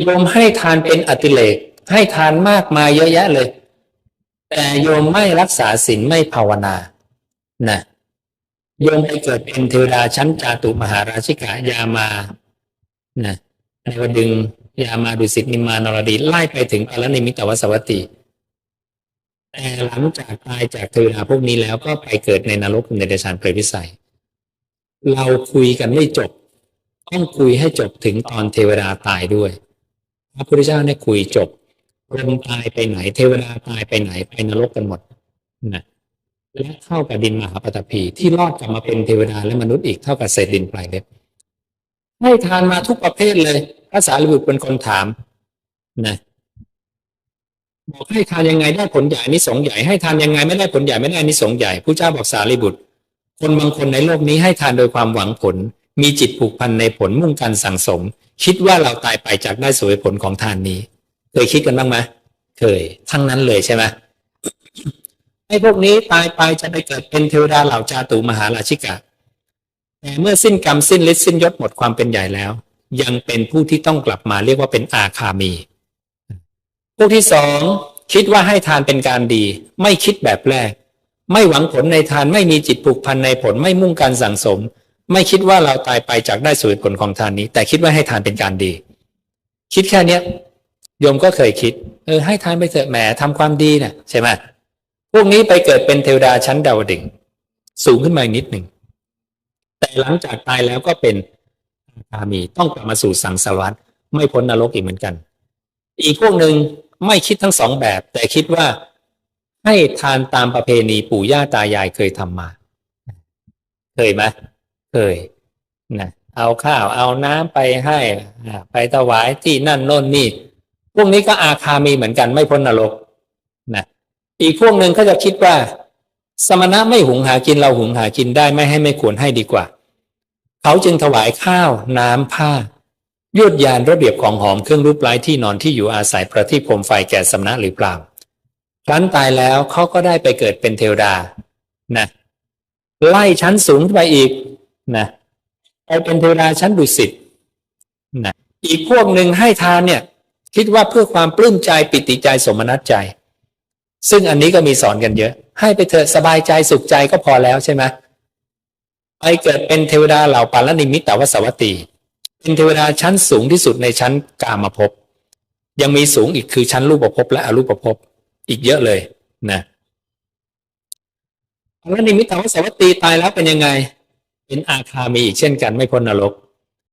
โยมให้ทานเป็นอติเลก ให้ทานมากมายเยอะแยะเลย แต่โยมไม่รักษาศีลไม่ภาวนา นะ โยมไปเกิดเป็นเทวดาชั้นจาตุมหาราชิกายามา นะในวดึงยามาดุสิตนิมานรดี ไล่ไปถึงปารนิมิตวสวัตติ แต่หลังจากตายจากเทวดาพวกนี้แล้วก็ไปเกิดในนรกในเดชานเปรตวิสัย เราคุยกันไม่จบ ต้องคุยให้จบถึงตอนเทวดาตายด้วย ระพุทธเจ้าเนี่ยคุยจบพรมตายไปไหน เทวดาตายไปไหนไปนรกกันหมดนะและเท่ากับดินมหาปฐพีที่รอดกลับมาเป็นเทวดาและมนุษย์อีกเท่ากับเศษดินปลายเล็บให้ทานมาทุกประเภทเลยพระสารีบุตรเป็นคนถามนะบอกให้ทานยังไงได้ผลใหญ่นิสงใหญ่ให้ทานยังไงไม่ได้ผลใหญ่ไม่ได้นิสงใหญ่ผู้เจ้าบอกสารีบุตร คนบางคนในโลกนี้ให้ทานโดยความหวังผล มีจิตผูกพันในผลมุ่งการสั่งสม คิดว่าเราตายไปจากได้สวยผลของทานนี้ เคยคิดกันบ้างไหมเคย ทั้งนั้นเลยใช่ไหมไอ้พวกนี้ตายไปจะไปเกิดเป็นเทวดาเหล่าจาตุมหาราชิกาแต่เมื่อสิ้นกรรมสิ้นฤทธิ์สิ้นยศหมดความเป็นใหญ่แล้ว ยังเป็นผู้ที่ต้องกลับมาเรียกว่าเป็นอาคามี พวกที่สองคิดว่าให้ทานเป็นการดี ไม่คิดแบบแรก ไม่หวังผลในทานไม่มีจิตผูกพันในผลไม่มุ่งการสั่งสม ไม่คิดว่าเราตายไปจากได้สวยผลของทานนี้ แต่คิดว่าให้ทานเป็นการดี คิดแค่เนี้ยโยมก็เคยคิด เออ ให้ทานไปเถอะแหมทำความดีนะ่ะใช่ไหมพวกนี้ไปเกิดเป็นเทวดาชั้นดาวดึงส์สูงขึ้นมาอีกนิดหนึ่งแต่หลังจากตายแล้วก็เป็นอามีต้องกลับมาสู่สังสารวัฏไม่พ้นนรกอีกเหมือนกัน อีกพวกหนึ่งไม่คิดทั้งสองแบบ แต่คิดว่าให้ทานตามประเพณีปู่ย่าตายายเคยทำมา เคยไหม เคยนะเอาข้าวเอาน้ำไปให้ไปถวายที่นั่นโน่นนี่พวกนี้ก็อาคามีเหมือนกันไม่พ้นนรกนะอีกพวกหนึ่งเขาจะคิดว่า สมณะไม่หุงหากินเราหุงหากินได้ไม่ให้ไม่ควรให้ดีกว่า เขาจึงถวายข้าวน้ำผ้ายวดยานระเบียบของหอมเครื่องรูปไล้ที่นอนที่อยู่อาศัยประทีปโคมไฟแก่สำนักหรือเปล่าครั้นตายแล้วเขาก็ได้ไปเกิดเป็นเทวดานะไล่ชั้นสูงไปอีก นะไปเป็นเทวดาชั้นดุสิตนะอีกพวกหนึ่งให้ทานเนี่ย คิดว่าเพื่อความปลื้มใจปิติใจสมนัตใจ ซึ่งอันนี้ก็มีสอนกันเยอะ ให้ไปเถอะสบายใจสุขใจก็พอแล้วใช่ไหมไปเกิดเป็นเทวดาเหล่าปาลนิมิตตวสวัตตี เป็นเทวดาชั้นสูงที่สุดในชั้นกามภพยังมีสูงอีกคือชั้นรูปภพและอรูปภพอีกเยอะเลยนะปาลนิมิตตวสวัตตีตายแล้วเป็นยังไง เป็นอาคามีอีกเช่นกันไม่พ้นนรก